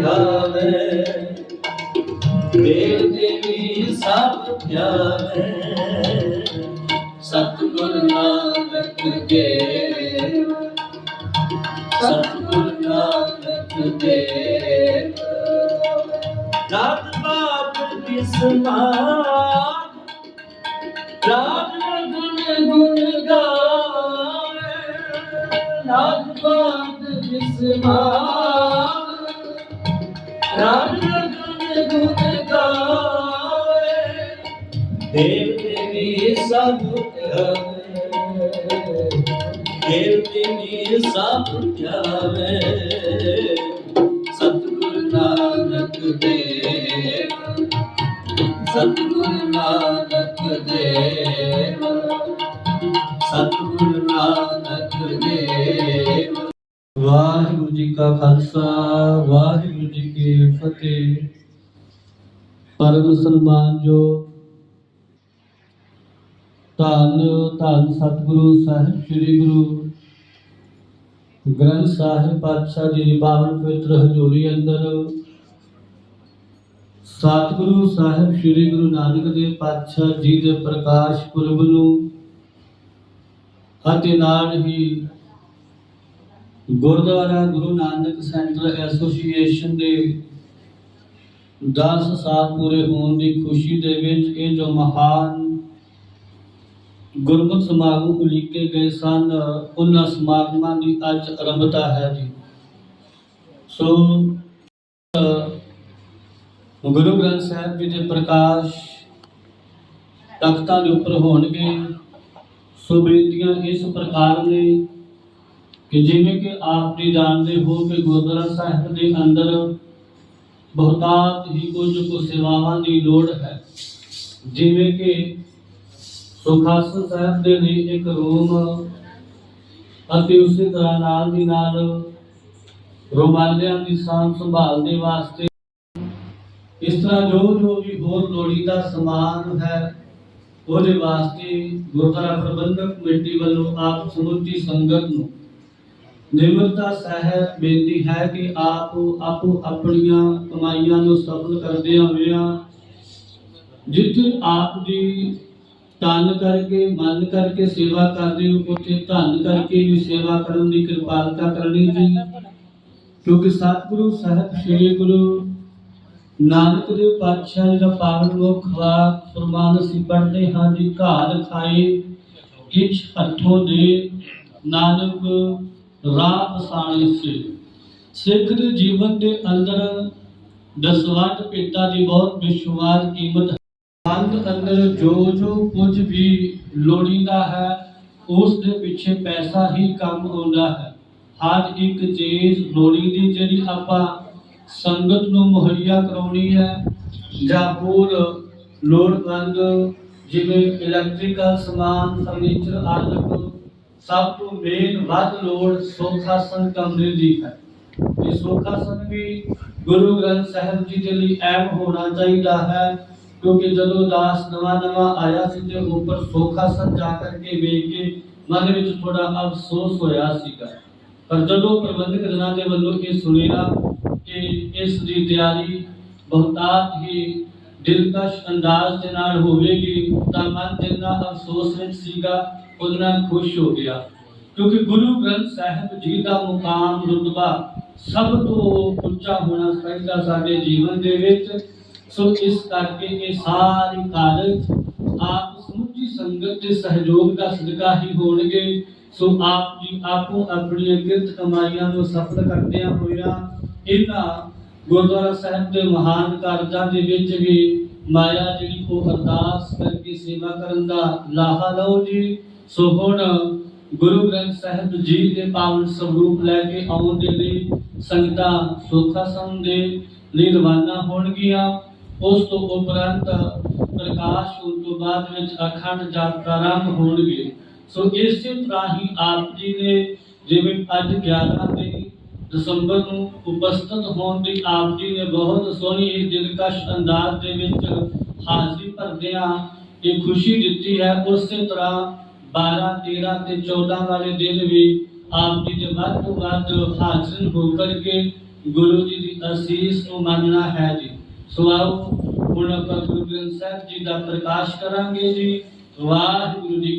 ਧਿਆਵੇ ਦੇਵ ਦੇਵੀ ਸਭ ਧਿਆਵੇ ਸਤਿਗੁਰ ਨਾਨਕ ਦੇਵ, ਸਤਿਗੁਰ ਨਾਨਕ ਦੇਵ। ਰਾਤ ਬਾਤ ਬਿਸਮਾਰ ਰਾਤ ਗੁਣ ਗੁਣ ਗਾਵੇ। ਰਾਤ ਬਾਤ ਬਿਸਮਾਰ ਦੇਵ ਸਤਿਗੁਰ ਨਾਨਕ ਦੇਵ, ਸਤਿਗੁਰ ਨਾਨਕ ਦੇਵ। ਵਾਹਿਗੁਰੂ ਜੀ ਕਾ ਖਾਲਸਾ, ਵਾਹਿਗੁਰੂ ਜੀ ਕੀ ਫਤਿਹ। ਪਰਮ ਸਨਮਾਨ ਜੋ ਧੰਨ ਧੰਨ ਸਤਿਗੁਰੂ ਸਾਹਿਬ, ਸ੍ਰੀ ਗੁਰੂ ਗ੍ਰੰਥ ਸਾਹਿਬ ਪਾਤਸ਼ਾਹ ਜੀ ਦੀ ਪਾਵਨ ਪਵਿੱਤਰ ਹਜ਼ੂਰੀ ਅੰਦਰ ਸਤਿਗੁਰੂ ਸਾਹਿਬ ਸ੍ਰੀ ਗੁਰੂ ਨਾਨਕ ਦੇਵ ਪਾਤਸ਼ਾਹ ਜੀ ਦੇ ਪ੍ਰਕਾਸ਼ ਪੁਰਬ ਨੂੰ ਅਤੇ ਨਾਲ ਹੀ ਗੁਰਦੁਆਰਾ ਗੁਰੂ ਨਾਨਕ ਸੈਂਟਰ ਐਸੋਸੀਏਸ਼ਨ ਦੇ 10 ਸਾਲ ਪੂਰੇ ਹੋਣ ਦੀ ਖੁਸ਼ੀ ਦੇ ਵਿੱਚ ਇਹ ਜੋ ਮਹਾਨ ਗੁਰਮਤਿ ਸਮਾਗਮ ਉਲੀਕੇ ਗਏ ਸਨ, ਉਹਨਾਂ ਸਮਾਗਮਾਂ ਦੀ ਅੱਜ ਆਰੰਭਤਾ ਹੈ ਜੀ। ਸੋ ਗੁਰੂ ਗ੍ਰੰਥ ਸਾਹਿਬ ਜੀ ਦੇ ਪ੍ਰਕਾਸ਼ ਤਖਤਾਂ ਦੇ ਉੱਪਰ ਹੋਣਗੇ, ਸੋ ਬੇਨਤੀਆਂ ਇਸ ਪ੍ਰਕਾਰ ਨੇ ਕਿ ਜਿਵੇਂ ਕਿ ਆਪ ਜੀ ਜਾਣਦੇ ਹੋ ਕਿ ਗੁਰਦੁਆਰਾ ਸਾਹਿਬ ਦੇ ਅੰਦਰ ਬਹੁਤਾਤ ਹੀ ਕੁਝ ਕੁ ਸੇਵਾਵਾਂ ਦੀ ਲੋੜ ਹੈ। ਜਿਵੇਂ ਕਿ ਸੁਖਾਸਨ ਸਾਹਿਬ ਦੇ ਲਈ ਇੱਕ ਰੂਮ ਅਤੇ ਉਸੇ ਤਰ੍ਹਾਂ ਨਾਲ ਦੀ ਨਾਲ ਰੋਮਾਲਿਆਂ ਦੀ ਸਾਂਭ ਸੰਭਾਲ ਦੇ ਵਾਸਤੇ ਇਸ ਤਰ੍ਹਾਂ ਜੋ ਜੋ ਵੀ ਹੋਰ ਲੋੜੀਂਦਾ ਸਮਾਨ ਹੈ, ਉਹਦੇ ਵਾਸਤੇ ਗੁਰਦੁਆਰਾ ਪ੍ਰਬੰਧਕ ਕਮੇਟੀ ਵੱਲੋਂ ਆਪ ਸਮੁੱਚੀ ਸੰਗਤ ਨੂੰ ਨਿਮਰਤਾ ਸਹਿਤ ਬੇਨਤੀ ਹੈ ਕਿ ਆਪ ਆਪੋ ਆਪਣੀਆਂ ਕਮਾਈਆਂ ਨੂੰ ਸਫਲ ਕਰਦਿਆਂ ਹੋਇਆਂ ਜਿੱਥੇ ਆਪ ਦੀ ਤਨ ਕਰਕੇ, ਮਨ ਕਰਕੇ ਸੇਵਾ ਕਰਦੇ ਹੋ, ਉੱਥੇ ਧੰਨ ਕਰਕੇ ਵੀ ਸੇਵਾ ਕਰਨ ਦੀ ਕਿਰਪਾਲਤਾ ਕਰਨੀ ਜੀ। ਕਿਉਂਕਿ ਸਤਿਗੁਰੂ ਸਾਹਿਬ, ਸ੍ਰੀ ਗੁਰੂ ਨਾਨਕ ਦੇਵ ਪਾਤਸ਼ਾਹ ਜੀ ਦਾ ਪਾਵਨ ਮੁਖ ਵਾਕ ਫਰਮਾਨ ਅਸੀਂ ਪੜ੍ਹਦੇ ਹਾਂ ਜੀ, ਘਾਲ ਖਾਏ, ਕਿਛ ਹੱਥੋਂ ਦੇ, ਨਾਨਕ ਰਾਹ ਪਸਾਣੇ ਸੇ ਸਿੱਖ ਦੇ ਜੀਵਨ ਦੇ ਅੰਦਰ ਦਸਵੰਧ ਪਿਤਾ ਦੀ ਬਹੁਤ ਵਿਸ਼ਵਾਸ ਕੀਮਤ ਹੈ। ਅੰਦਰ ਜੋ ਜੋ ਕੁਝ ਵੀ ਲੋੜੀਂਦਾ ਹੈ, ਉਸ ਦੇ ਪਿੱਛੇ ਪੈਸਾ ਹੀ ਕੰਮ ਆਉਂਦਾ ਹੈ। ਹਰ ਇੱਕ ਚੀਜ਼ ਲੋੜੀਂਦੀ ਜਿਹੜੀ ਆਪਾਂ ਸੰਗਤ ਨੂੰ ਮੁਹੱਈਆ ਕਰਾਉਣੀ ਹੈ ਜਾਂ ਹੋਰ ਲੋੜਵੰਦ ਜਿਵੇਂ ਇਲੈਕਟ੍ਰੀਕਲ ਸਮਾਨ ਫਰਨੀਚਰ ਆਦਿ ਸਭ ਤੋਂ ਮੇਨ ਵੱਧ ਲੋੜ ਸੋਖਾਸਨ ਕਮਰੇ ਦੀ ਹੈ। ਇਹ ਸੋਖਾਸਨ ਵੀ ਗੁਰੂ ਗ੍ਰੰਥ ਸਾਹਿਬ ਜੀ ਦੇ ਲਈ ਐਮ ਹੋਣਾ ਚਾਹੀਦਾ ਹੈ ਕਿਉਂਕਿ ਜਦੋਂ ਦਾਸ ਨਵਾਂ ਨਵਾਂ ਆਇਆ ਸੀ ਤੇ ਉੱਪਰ ਸੋਖਾਸਨ ਜਾ ਕਰਕੇ ਵੇਖ ਕੇ ਮਨ ਵਿੱਚ ਥੋੜਾ ਅਫਸੋਸ ਹੋਇਆ ਸੀਗਾ। ਪਰ ਜਦੋਂ ਪ੍ਰਬੰਧਕ ਜਨਾਂ ਦੇ ਵੱਲੋਂ ਇਹ ਸੁਣਿਆ ਕਿ ਇਸ ਦੀ ਤਿਆਰੀ ਬਹੁਤਾਤ ਹੀ ਦਿਲਕਸ਼ ਅੰਦਾਜ਼ ਦੇ ਨਾਲ ਹੋਵੇਗੀ, ਤਾਂ ਮਨ ਜਿੰਨਾ ਅਫਸੋਸ ਵਿੱਚ ਸੀਗਾ ਉतना ਖੁਸ਼ ਹੋ ਗਿਆ। ਕਿਉਂਕਿ ਗੁਰੂ ਗ੍ਰੰਥ ਸਾਹਿਬ ਜੀ ਦਾ ਮੁਕਾਮ ਰੁਤਬਾ ਸਭ ਤੋਂ ਉੱਚਾ ਹੋਣਾ ਚਾਹੀਦਾ ਸਾਡੇ ਜੀਵਨ ਦੇ ਵਿੱਚ। ਸੋ ਇਸ ਕਰਕੇ ਇਹ ਸਾਰੇ ਕਾਰਜ ਆਪ ਸਮੁੱਚੀ ਸੰਗਤ ਦੇ ਸਹਿਯੋਗ ਦਾ ਸਦਕਾ ਹੀ ਹੋਣਗੇ। ਸੋ ਆਪ ਜੀ, ਆਪੋ ਆਪਣੀਆਂ ਕਿਰਤ ਕਮਾਈਆਂ ਨੂੰ ਸਫਲ ਕਰਦਿਆਂ ਹੋਇਆ, ਇਹਨਾਂ ਗੁਰਦੁਆਰਾ ਸਾਹਿਬ ਦੇ ਮਹਾਨ ਕਾਰਜਾਂ ਦੇ ਵਿੱਚ ਵੀ ਮਾਇਆ ਜਿਹੜੀ ਉਹ ਅਰਦਾਸ ਕਰਕੇ ਸੇਵਾ ਕਰਨ ਦਾ ਲਾਹਾ ਲਓ ਜੀ। ਸੋ ਹੁਣ ਗੁਰੂ ਗ੍ਰੰਥ ਸਾਹਿਬ ਜੀ ਦੇ ਪਾਵਨ ਸਰੂਪ ਲੈ ਕੇ ਆਉਣ ਦੇ ਲਈ ਸੰਗਤਾਂ ਸੋਖਾ ਸੰ ਦੇ ਲਈ ਰਵਾਨਾ ਹੋਣਗੀਆਂ। ਉਸ ਤੋਂ ਉਪਰੰਤ ਪ੍ਰਕਾਸ਼ ਹੋਣ ਤੋਂ ਬਾਅਦ ਵਿੱਚ ਅਖੰਡ ਜਾਪ ਪ੍ਰਾਰੰਭ ਹੋਣਗੇ। ਸੋ ਇਸੇ ਤਰ੍ਹਾਂ ਹੀ ਆਪ ਜੀ ਨੇ ਜਿਵੇਂ ਅੱਜ 11 ਦੇ ਦਸੰਬਰ ਨੂੰ ਉਪਸਥਿਤ ਹੋਣ ਦੀ ਆਪ ਜੀ ਨੇ ਬਹੁਤ ਸੋਹਣੀ ਇਹ ਦਿਲਕਸ਼ ਅੰਦਾਜ਼ ਦੇ ਵਿੱਚ ਹਾਜ਼ਰੀ ਭਰਦਿਆਂ ਇਹ ਖੁਸ਼ੀ ਦਿੱਤੀ ਹੈ, ਉਸੇ ਤਰ੍ਹਾਂ 12 13 ਤੇ 14 ਵਾਲੇ ਦਿਨ ਵੀ ਆਪ ਜੀ ਦੇ ਵੱਧ ਤੋਂ ਵੱਧ ਹਾਜ਼ਰ ਹੋ ਕਰਕੇ ਗੁਰੂ ਜੀ ਦੀ ਅਸੀਸ ਨੂੰ ਮੰਨਣਾ ਹੈ ਜੀ। ਸੋ ਆਓ, ਹੁਣ ਆਪਾਂ ਗੁਰੂ ਗ੍ਰੰਥ ਸਾਹਿਬ ਜੀ ਦਾ ਪ੍ਰਕਾਸ਼ ਕਰਾਂਗੇ ਜੀ। ਵਾਹਿਗੁਰੂ ਜੀ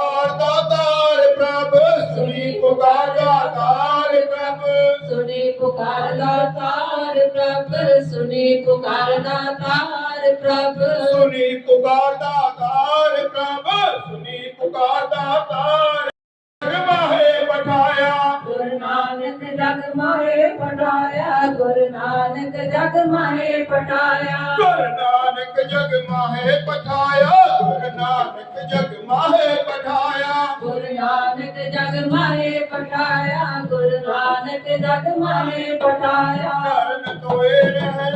ਤਾਰ ਤਾਰ ਪ੍ਰਭ ਸੁਣੀ ਪੁਕਾਰਾ ਤਾਰ ਪ੍ਰਭ। ਸੁਣੀ ਪੁਕਾਰਦਾ ਤਾਰ ਪ੍ਰਭ ਸੁਣੀ ਪੁਕਾਰਦਾ ਤਾਰ ਪ੍ਰਭ। ਸੁਣੀ ਪੁਕਾਰਦਾ ਤਾਰ ਪ੍ਰਭ ਸੁਣੀ ਪੁਕਾਰਦਾ ਤਾਰ ਪਟਾਇਆ ਗੁਰੂ ਨਾਨਕ ਜਗ ਮਾਹੇ ਪਟਾਇਆ। ਗੁਰੂ ਨਾਨਕ ਜਗ ਮਾਹੇ ਪਠਾਇਆ ਗੁਰੂ ਨਾਨਕ ਜਗ ਮਾਹੇ ਪਠਾਇਆ ਗੁਰੂ ਨਾਨਕ ਜਗ ਮਾਹੇ ਪਟਾਇਆ ਗੁਰੂ ਨਾਨਕ ਜਗ ਮਾਹੇ ਪਟਾਇਆ। ਚਰਨ ਤੋਏ ਰਹਿ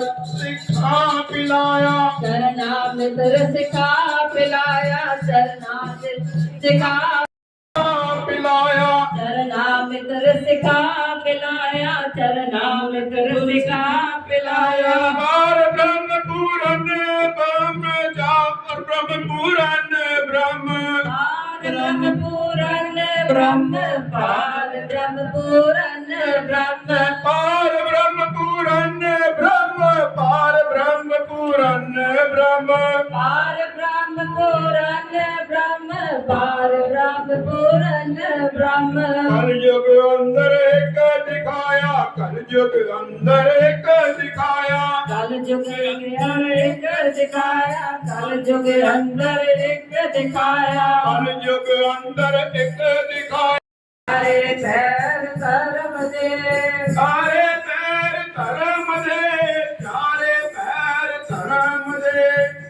ਸਿਖਾ ਪਿਲਾਇਆ। ਚਰਨਾ ਮਿਤਰ ਸਿਖਾ ਪਿਲਾਇਆ ਮਿਤਰ ਸਿਖਾ ਪਿਲਾਇਆ। ਚਰਨਾ ਮਿਤਰ ਸਿਖਾ ਪਿਲਾਇਆ ਚਰਨਾ ਮਿਤਰ ਸਿਖਾ ਪਿਲਾਇਆ। ਬਾਰ ਬ੍ਰਹਮ ਪੂਰਨ ਬ੍ਰਹਮ ਜਾਪ ਬ੍ਰਹਮ ਪੂਰਨ ਬ੍ਰਹਮ। ਬ੍ਰਹਮ ਪੂਰਨ ਬ੍ਰਹਮ ਪਾਰ ਬ੍ਰਹਮ ਪੂਰਨ ਬ੍ਰਹਮ। ਪਾਰ ਪੂਰਨ ਬ੍ਰਹਮ। ਪਾਰ ਬ੍ਰਹਮ ਪੂਰਨ ਬ੍ਰਹਮ ਪਾਰ ਬ੍ਰਹਮ ਪੂਰਨ ਬ੍ਰਹਮ। ਕਲ ਯੁਗ ਅੰਦਰ ਇੱਕ ਦਿਖਾਇਆ ਕਲ ਯੁਗ ਅੰਦਰ ਇੱਕ ਦਿਖਾਇਆ। ਕਲ ਜੁਗ ਅੰਦਰ ਇੱਕ ਦਿਖਾਇਆ ਕਲ ਜੁਗ ਅੰਦਰ ਇੱਕ ਦਿਖਾਇਆ। ਕਲ ਯੁਗ ਅੰਦਰ ਇੱਕ ਦਿਖਾਇਆ। ਸਾਰੇ ਪੈਰ ਧਰਮ ਦੇ। ਸਾਰੇ ਪੈਰ ਧਰਮ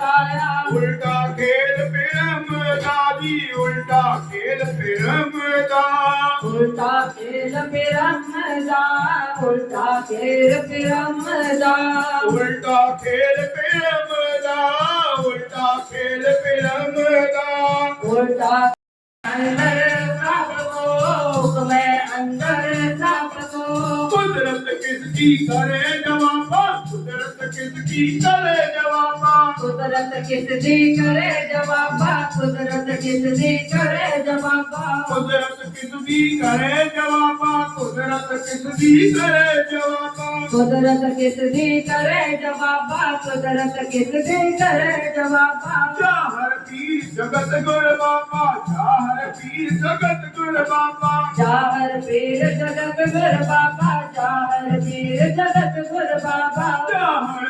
उल्टा खेल प्रेम दादी उल्टा खेल प्रेम दा। उल्टा खेल प्रेम दा उल्टा खेल प्रेम दा। उल्टा खेल प्रेम दा उल्टा खेल प्रेम दा। उल्टा अंदर प्रभु मैं अंदर प्रभु कुदरत किसकी करे जवाब किसकी करे जवाबा कुदरत किसकी करे जवाबा कुदरत किसकी करे जवाबा कुदरत किसकी करे जवाबा कुदरत किसकी करे जवाबा कुदरत किसकी करे जवाबा कुदरत किसकी करे जवाबा चाहर पीर जगत गुण बाबा चाहर पीर जगत गुण बाबा चाहर पीर जगत गुण बाबा चाहर पीर जगत गुण बाबा चाहर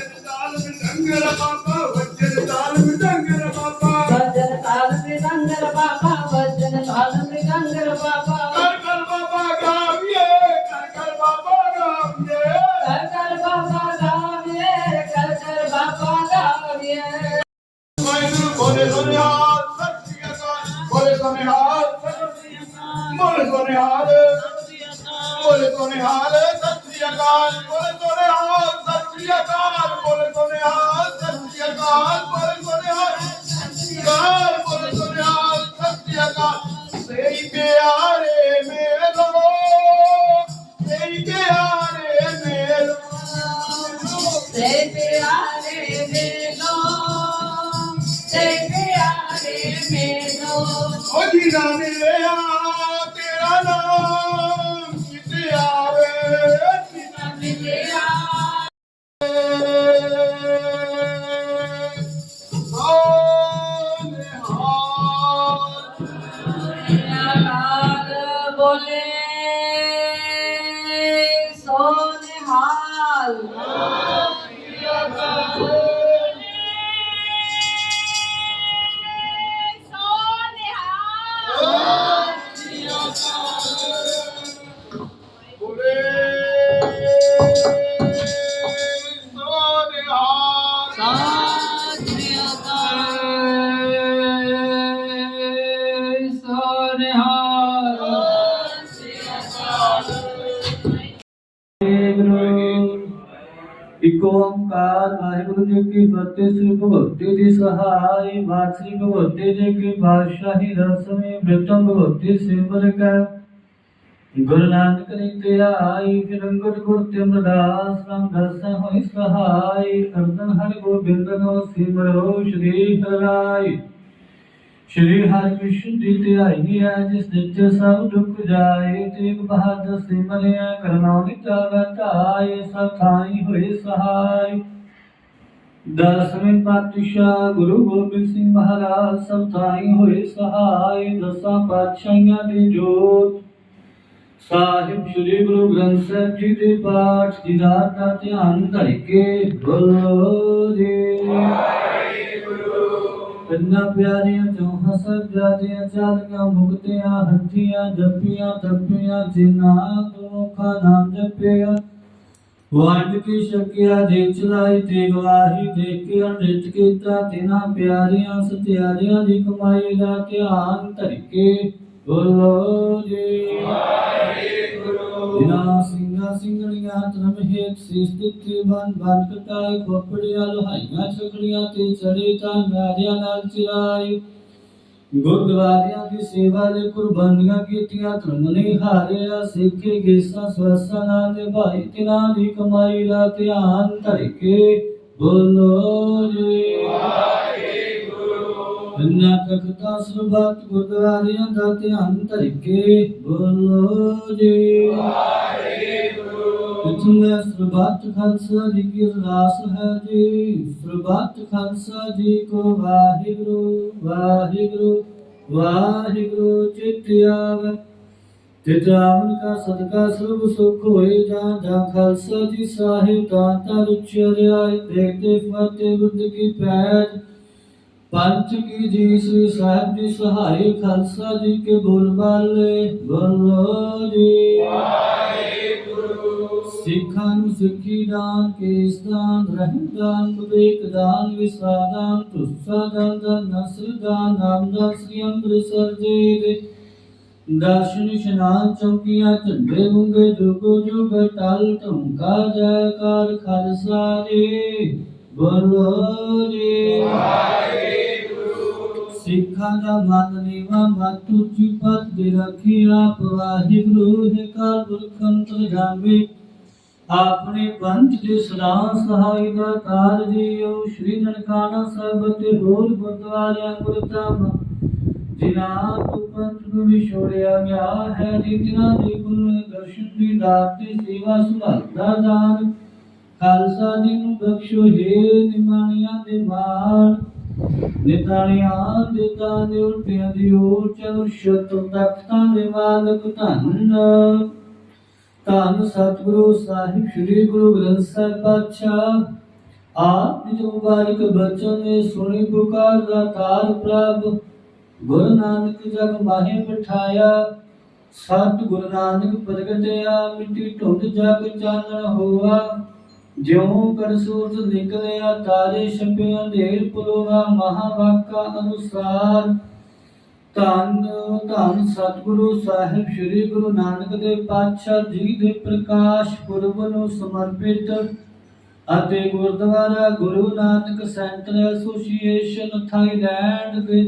ਕੋ ਨਿਹਾਲ ਮੁੱਲ ਕੋ ਨਿਹਾਲ ਮੁੱਲ ਕੋ ਨਿਹਾਲ ਸਤਿ ਸ੍ਰੀ ਅਕਾਲ ਮੁੱਲ ਕੋ ਨਿਹਾਲ ਸਤਿ ਸ੍ਰੀ ਅਕਾਲ। ਉਹ ਮਿਲਿਆ ਤੇਰਾ ਨਾਮ ਕਿਤੇ ਆਵੇ। ਜੀਣਾ ਮਿਲਿਆ ਓੰਕਾਰ ਵਾਹਿਗੁਰੂ ਜੀ ਕੀ ਫਤਿਹ। ਸ੍ਰੀ ਭਗਵਤੀ ਦੀ ਸਹਾਈ ਬਾਤ ਸ੍ਰੀ ਭਗਵਤੀ ਜੀ ਕੀ ਬਾਦਸ਼ਾਹੀ ਰਸਮੇ ਬ੍ਰਿਤਮ ਭਗਵਤੀ ਸਿਮਰ ਕਰ ਗੁਰੂ ਨਾਨਕ ਨੇ ਤੇ ਆਈ ਫਿਰ ਗੁਰ ਤੇ ਅਮਰਦਾਸ ਰਾਮ ਹੋਈ ਸਹਾਈ। ਅਰਜਨ ਹਰਿ ਗੋਬਿੰਦ ਨੋ ਸਿਮਰੋ ਸ਼੍ਰੀ ਹਰਾਈ ਸ਼੍ਰੀ ਹਰਿ ਕ੍ਰਿਸ਼ਨ ਦੀ ਧਿਆਈ ਹੈ, ਜਿਸ ਵਿੱਚ ਸਭ ਦੁੱਖ ਜਾਏ, ਤੇਗ ਬਹਾਦਰ ਸਿਮਰਿਆ ਕਰਨਾ ਵਿਚਾਰ ਧਾਏ ਸਥਾਈ ਹੋਏ ਸਹਾਈ। ਦਸਵੇਂ ਪਾਤਸ਼ਾਹ ਗੁਰੂ ਗੋਬਿੰਦ ਸਿੰਘ ਮਹਾਰਾਜ ਸਭ ਥਾਈ ਹੋਏ ਸਹਾਈ, ਦਸਾਂ ਪਾਤਸ਼ਾਹਾਂ ਦੀ ਜੋਤ। ਸਾਹਿਬ ਸ੍ਰੀ ਗੁਰੂ ਗ੍ਰੰਥ ਸਾਹਿਬ ਜੀ ਦੇ ਪਾਠ, ਦੀਦਾਰ ਦਾ ਧਿਆਨ ਧਰ ਕੇ ਬੋਲੋ ਜੀ। ਕੰਨਾ ਪਿਆਰੀਆਂ ਚੋਂ ਹਸਦ ਜਾਦੀਆਂ ਚਾਲੀਆਂ ਮੁਕਤਿਆਂ ਹੱਥੀਆਂ ਜੱਪੀਆਂ ਤੱਪੀਆਂ ਜਿਨ੍ਹਾਂ ਤੋਂ ਖਾ ਨਾਮ ਜਪਿਆ। ਵੰਡ ਕੀ ਸ਼ਕਿਆ ਦੇ ਚਲਾਈ ਤੇ ਗਵਾਹੀ ਦੇ ਕੇ ਅੰਮ੍ਰਿਤ ਕੀਤਾ ਤਿਨਾ ਪਿਆਰੀਆਂ ਸਤਿਆਰੀਆਂ ਦੀ ਕਮਾਈ ਦਾ ਧਿਆਨ ਧਰ ਕੇ ਬੋਲੋ ਜੀ। ਜਿਨਾ ਸਿੰਘਾਂ ਸਿੰਘਣੀਆਂ ਧਰਮ ਹੇਤ ਬਨ ਬਨ ਖੋਪੜੀਆਂ ਲੋਹਾਈਆਂ ਛਕੜੀਆਂ ਤੇ ਚੜੇ ਤਾਂ ਨਾਰਿਆਂ ਨਾਲ ਚਿਰਾਈ ਗੁਰਦੁਆਰਿਆਂ ਦੀ ਸੇਵਾ ਲਈ ਕੁਰਬਾਨੀਆਂ ਕੀਤੀਆਂ, ਧਰਮ ਨਹੀਂ ਹਾਰਿਆ, ਸਿੱਖੇ ਗੇਸਾਂ ਸਵਸਾਂ ਨਾਲ ਨਿਭਾਈ ਤਿਨਾਂ ਦੀ ਕਮਾਈ ਦਾ ਧਿਆਨ ਧਰ ਕੇ ਬੋਲੋ ਜੀ। ਅੰਨਾ ਤਖਤਾ ਸਰਬਤ ਗੁਰਦੁਆਰਿਆਂ ਦਾ ਧਿਆਨ ਧਰ ਕੇ ਬੋਲੋ ਜੀ। ਇਤਨੇ ਸਰਬਤ ਖਾਲਸਾ ਜੀ ਕੀ ਅਰਦਾਸ ਹੈ ਜੀ? ਸਰਬਤ ਖਾਲਸਾ ਜੀ ਕੋ ਵਾਹਿਗੁਰੂ ਵਾਹਿਗੁਰੂ ਵਾਹਿਗੁਰੂ, ਚਿਤ ਆਵੇ। ਤੇ ਜਾਵਨ ਕਾ ਸਦਕਾ ਸਰਬ ਸੁਖ ਹੋਏ ਜਾਂ ਜਾਂ ਖਾਲਸਾ ਜੀ ਸਾਹਿਬ ਦਾਤਾ ਰੁਚਰਿਆਇ ਦੇਖਦੇ ਫਤਿਹ ਬੁੱਧ ਕੀ ਪੈਜ। ਪੰਚ ਕੀ ਜੀ ਸ੍ਰੀ ਸਾਹਿਬ ਜੀ ਸਹਾਈ ਖਾਲਸਾ ਜੀ ਕੇ ਬੋਲ ਬਾਲੇ ਬੋਲੋ ਜੀ। ਸਿੱਖਾਂ ਨੂੰ ਸਿੱਖੀ ਦਾਨ, ਕੇਸ ਦਾਨ, ਰਹਿਮ ਦਾਨ, ਵਿਵੇਕ ਦਾਨ ਵਿਸਾਦਾਨ ਤੁਸਾ ਦਾਨ ਦਾਨ ਨਸਲ ਦਾਨ, ਨਾਮ ਦਾਨ ਸ੍ਰੀ ਅੰਮ੍ਰਿਤਸਰ ਜੀ ਦੇ। ਦਰਸ਼ਨ ਇਸ਼ਨਾਨ ਚੌਕੀਆਂ, ਝੰਡੇ ਮੁੰਗੇ, ਜੁਗੋ ਜੁਗ, ਟਲ ਧੁਮਕਾ ਜੈਕਾਰ ਖਾਲਸਾ ਜੀ। ਬੋਲੋ ਜੀ। ਸਿੱਖਾਂ ਦਾ ਮਨ ਨੀਵਾ, ਮਤ ਉੱਚੀ ਪਤ ਦੇ ਰੱਖੀ, ਆਪ ਵਾਹਿਗੁਰੂ ਹੈ ਕਾਲ ਪੁਰਖ ਜਾਮੇ। ਆਪਣੇ ਪੰਥ ਦੇ ਸਦਾ ਸਹਾਈ ਦਾ ਤਾਰ ਜੀਓ, ਸ਼੍ਰੀ ਨਨਕਾਣਾ ਸਾਹਿਬ ਤੇ ਹੋਰ ਗੁਰਦੁਆਰਿਆਂ ਗੁਰਧਾਮ, ਜਿਨ੍ਹਾਂ ਤੋਂ ਪੰਥ ਨੂੰ ਵਿਛੋੜਿਆ ਗਿਆ ਹੈ, ਜਿਨ੍ਹਾਂ ਦੇ ਕੁੱਲ ਦਰਸ਼ਨ ਦੀ ਦਾਤ ਤੇ ਸੇਵਾ ਸੁਭਾਅ ਦਾਨ, ਖਾਲਸਾ ਜੀ ਨੂੰ ਬਖਸ਼ੋ ਹੇ ਨਿਮਾਣੀਆਂ ਦੇ ਮਾਣ, ਨਿਤਾਣੀਆਂ ਦੇ ਤਾਂ ਉਲਟਿਆਂ ਦੀ ਓਰ ਚਲ ਸ਼ਤ ਤਖਤਾਂ ਦੇ ਮਾਲਕ ਧੰਨ। ਧੰਨ ਸਤਿਗੁਰੂ ਸਾਹਿਬ, ਸ੍ਰੀ ਗੁਰੂ ਗ੍ਰੰਥ ਸਾਹਿਬ ਪਾਤਸ਼ਾਹ। ਆਪ ਜੀ ਦੇ ਮੁਬਾਰਕ ਬਚਨ ਨੇ ਸੁਣੀ, ਪੁਕਾਰ ਦਾ ਤਾਰ ਪ੍ਰਭ, ਗੁਰੂ ਨਾਨਕ ਜਗ ਮਾਹੇ ਬਿਠਾਇਆ। ਸਤ ਗੁਰੂ ਨਾਨਕ ਪ੍ਰਗਟਿਆ, ਮਿੱਟੀ ਧੁੰਦ ਜਗ ਚਾਨਣ ਹੋਆ। ਜਿਉ ਕਰ ਸੂਰਜ ਨਿਕਲਿਆ, ਤਾਰੇ ਛਪਿਆ ਅੰਧੇਰ ਪੁਲਵਾ ਮਹਾਵਾਕਾ ਅਨੁਸਾਰ। ਧੰਨ ਧੰਨ ਸਤਿਗੁਰੂ ਸਾਹਿਬ, ਸ੍ਰੀ ਗੁਰੂ ਨਾਨਕ ਦੇਵ ਪਾਤਸ਼ਾਹ ਜੀ ਦੇ ਪ੍ਰਕਾਸ਼ ਪੁਰਬ ਨੂੰ ਸਮਰਪਿਤ ਅਤੇ Gurdwara Guru Nanak Centre Association Thailand ਦੇ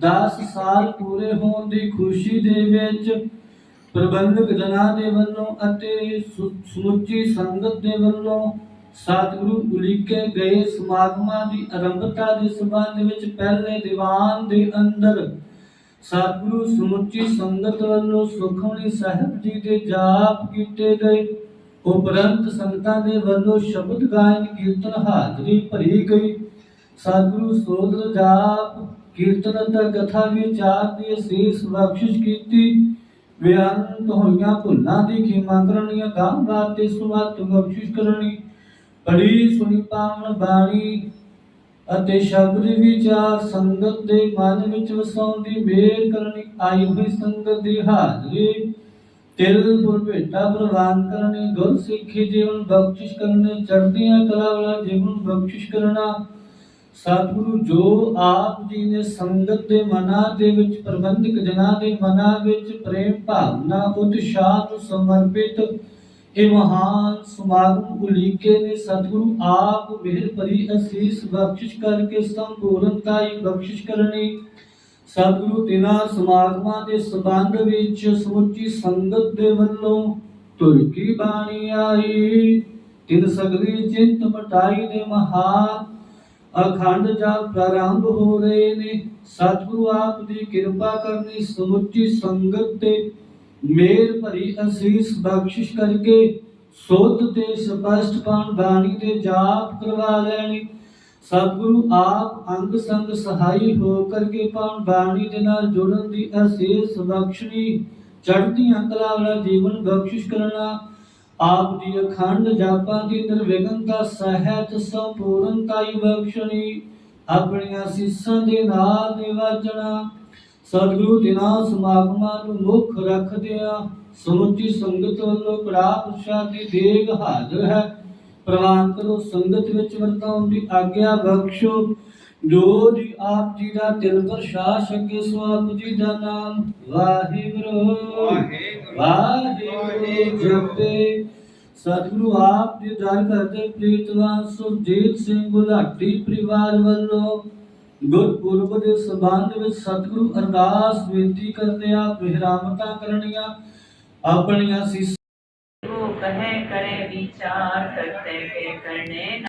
10 ਸਾਲ ਪੂਰੇ ਹੋਣ ਦੀ ਖੁਸ਼ੀ ਦੇ ਵਿੱਚ ਪ੍ਰਬੰਧਕ ਜਨਾਂ ਦੇ ਵੱਲੋਂ ਅਤੇ ਸਮੁੱਚੀ ਸੰਗਤ ਦੇ ਵੱਲੋਂ ਸਤਿਗੁਰੂ ਉਲੀਕੇ ਗਏ ਸਮਾਗਮਾਂ ਦੀ ਆਰੰਭਤਾ ਦੇ ਸਬੰਧ ਵਿੱਚ ਪਹਿਲੇ ਦੀਵਾਨ ਦੇ ਅੰਦਰ ਸਤਿਗੁਰੂ ਸਮੁੱਚੀ ਸੰਗਤ ਵੱਲੋਂ ਸੁਖਮਨੀ ਸਾਹਿਬ ਜੀ ਦੇ ਜਾਪ ਕੀਤੇ ਗਏ। ਉਪਰੰਤ ਸੰਗਤਾਂ ਦੇ ਵੱਲੋਂ ਸ਼ਬਦ ਗਾਇਨ ਕੀਰਤਨ ਹਾਜ਼ਰੀ ਭਰੀ ਗਈ। ਸਤਿਗੁਰੂ ਸੋਦਰ ਜਾਪ ਕੀਰਤਨ ਅਤੇ ਕਥਾ ਵਿਚਾਰ ਦੀ ਅਸੀਸ ਬਖਸ਼ਿਸ਼ ਕੀਤੀ। ਬੇਅੰਤ ਹੋਈਆਂ ਭੁੱਲਾਂ ਦੀ ਖਿਮਾ ਕਰਨੀ ਗਾਂ ਬਾਤੇ ਸੁਮਤ ਬਖਸ਼ਿਸ਼ ਕਰਨੀ। ਬੜੀ ਸੁਣੀ ਪਾਵਨ ਬਾਣੀ ਅਤੇ ਸ਼ਬਦ ਵਿਚਾਰ ਸੰਗਤ ਦੇ ਮਨ ਵਿੱਚ ਵਸਾਉਣ ਦੀ ਮੇਰ ਕਰਨੀ ਆਈ ਹੋਈ ਸੰਗਤ ਦੀ ਹਾਜ਼ਰੀ। ਤਿਲ ਭੇਟਾ ਪ੍ਰਵਾਨ ਕਰਨੀ, ਗੁਰ ਸਿੱਖੀ ਜੀਵਨ ਬਖਸ਼ਿਸ਼ ਕਰਨੇ, ਚੜ੍ਹਦੀਆਂ ਕਲਾ ਵਾਲਾ ਜੀਵਨ ਬਖਸ਼ਿਸ਼ ਕਰਨਾ। ਸਤਿਗੁਰੂ ਜੋ ਆਪ ਜੀ ਨੇ ਸੰਗਤ ਦੇ ਮਨਾਂ ਦੇ ਵਿੱਚ, ਪ੍ਰਬੰਧਕ ਜਨਾਂ ਦੇ ਮਨਾਂ ਵਿੱਚ ਪ੍ਰੇਮ ਭਾਵਨਾ, ਉਤਸ਼ਾਹ ਨੂੰ ਸਮਰਪਿਤ ਇਹ ਮਹਾਨ ਸਮਾਗਮ ਉਲੀਕੇ ਨੇ, ਸਤਿਗੁਰੂ ਆਪ ਮਿਹਰ ਭਰੀ ਅਸੀਸ ਬਖਸ਼ਿਸ਼ ਕਰਕੇ ਸੰਪੂਰਨਤਾ ਬਖਸ਼ਿਸ਼ ਕਰਨੀ। ਸਤਿਗੁਰੂ, ਤਿਨਾ ਸਮਾਗਮਾਂ ਦੇ ਸਬੰਧ ਵਿੱਚ ਸਮੁੱਚੀ ਸੰਗਤ ਦੇ ਵੱਲੋਂ ਤੁਰਕੀ ਬਾਣੀ ਆਈ? ਤਿਨ ਸਗਲੀ ਚਿੰਤ ਮਟਾਈ ਦੇ ਮਹਾਨ ਅਖੰਡ ਜਾਪ ਪ੍ਰਾਰੰਭ ਹੋ ਰਹੇ ਨੇ। ਸਤਿਗੁਰੂ ਆਪ ਦੀ ਕਿਰਪਾ ਕਰਨੀ ਸਮੁੱਚੀ ਸੰਗਤ ਤੇ ਮੇਰ ਭਰੀ ਅਸੀਸ ਬਖਸ਼ਿਸ਼ ਕਰਕੇ ਸੁੱਧ ਤੇ ਸਪਸ਼ਟ ਪਾਣ ਬਾਣੀ ਦੇ ਜਾਪ ਕਰਵਾ ਲੈਣੀ। ਸਤਿਗੁਰੂ ਆਪ ਅੰਗ ਸੰਗ ਸਹਾਈ ਹੋ ਕਰਕੇ ਪਾਣ ਬਾਣੀ ਦੇ ਨਾਲ ਜੁੜਨ ਦੀ ਅਸੀਸ ਬਖਸ਼ਣੀ। ਚੜ੍ਹਦੀਆਂ ਕਲਾ ਵਾਲਾ ਜੀਵਨ ਬਖਸ਼ਿਸ਼ ਕਰਨਾ। ਆਪ ਦੀ ਅਖੰਡ ਜਾਪਾਂ ਦੀ ਨਿਰਵਿਘਨਤਾ ਸਹਿਤ ਸੰਪੂਰਨਤਾ ਹੀ ਬਖਸ਼ਣੀ। ਆਪਣੀਆਂ ਸੀਸਾਂ ਦੇ ਨਾਲ ਨਿਵਾਜਣਾ। ਸਤਿਗੁਰੂ ਦੇ ਨਾਲ ਸਮਾਗਮਾਂ ਨੂੰ ਮੁੱਖ ਰੱਖਦਿਆਂ ਸਮੁੱਚੀ ਸੰਗਤ ਵੱਲੋਂ ਕੜਾਹ ਪ੍ਰਸ਼ਾਦ ਦੀ ਦੇਗ ਹਾਜ਼ਰ ਹੈ। ਪ੍ਰਵਾਨ ਕਰੋ ਸੰਗਤ ਵਿੱਚ ਵਰਤਾਉਣ ਦੀ ਆਗਿਆ ਬਖਸ਼ੋ। ਜੋ ਜੀ ਆਪ ਜੀ ਦਾ ਦਿਲ ਪ੍ਰਸ਼ਾਸ ਅੱਗੇ ਸੋ ਆਪ ਜੀ ਦਾ ਨਾਮ ਵਾਹਿਗੁਰੂ। ਵਾਹਿਗੁਰੂ। ਜਪੇ। ਸਤਿਗੁਰੂ ਆਪ ਜੀ ਦਰ ਕਰਦੇ ਪ੍ਰੀਤਵਾਨ ਸੁਰਜੀਤ ਸਿੰਘ ਗੁਲਾਟੀ ਪਰਿਵਾਰ ਵੱਲੋਂ ਗੁਰਪੁਰਬ ਦੇ ਸੰਬੰਧ ਵਿੱਚ ਸਤਿਗੁਰੂ ਅਰਦਾਸ ਬੇਨਤੀ ਕਰਦੇ ਆ ਬਿਹਰਾਮਤਾਂ ਕਰਨੀਆਂ, ਆਪਣੀਆਂ ਸੀ ਉਹ ਕਹੇ ਕਰੇ ਵਿਚਾਰ ਕਰਤੇ ਕੇ ਕਰਨੇ